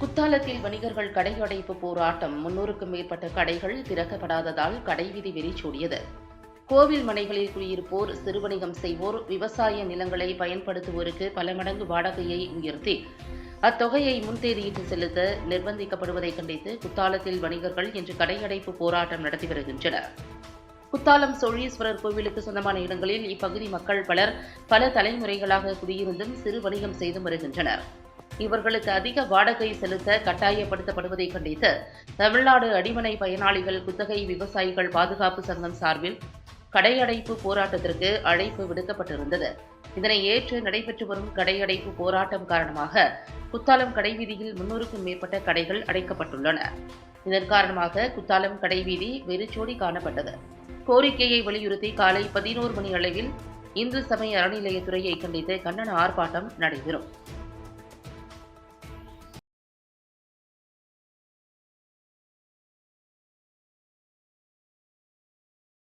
குத்தாலத்தில் வணிகர்கள் கடையடைப்பு போராட்டம். முன்னூறுக்கும் மேற்பட்ட கடைகள் திறக்கப்படாததால் கடைவீதி வெறிச்சூடியது. கோவில் மனைகளில் குடியிருப்போர் சிறுவணிகம் செய்வோர் விவசாய நிலங்களை பயன்படுத்துவோருக்கு பல மடங்கு வாடகையை உயர்த்தி அத்தொகையை முன்தேதியிட்டு செலுத்த நிர்பந்திக்கப்படுவதை கண்டித்து குத்தாலத்தில் வணிகர்கள் இன்று கடையடைப்பு போராட்டம் நடத்தி வருகின்றனர். குத்தாலம் சோழீஸ்வரர் கோவிலுக்கு சொந்தமான இடங்களில் இப்பகுதி மக்கள் பலர் பல தலைமுறைகளாக குடியிருந்தும் சிறு வணிகம் செய்து வருகின்றனர். இவர்களுக்கு அதிக வாடகை செலுத்த கட்டாயப்படுத்தப்படுவதை கண்டித்து தமிழ்நாடு அடிமனை பயனாளிகள் குத்தகை விவசாயிகள் பாதுகாப்பு சங்கம் சார்பில் கடையடைப்பு போராட்டத்திற்கு அழைப்பு விடுக்கப்பட்டிருந்தது. இதனை ஏற்று நடைபெற்று வரும் கடையடைப்பு போராட்டம் காரணமாக குத்தாலம் கடைவீதியில் முன்னூறுக்கும் மேற்பட்ட கடைகள் அடைக்கப்பட்டுள்ளன. இதன் காரணமாக குத்தாலம் கடைவீதி வெறிச்சோடி காணப்பட்டது. கோரிக்கையை வலியுறுத்தி காலை பதினோரு மணி அளவில் இந்து சமய அறநிலையத்துறையை கண்டித்து கண்டன ஆர்ப்பாட்டம் நடைபெறும்.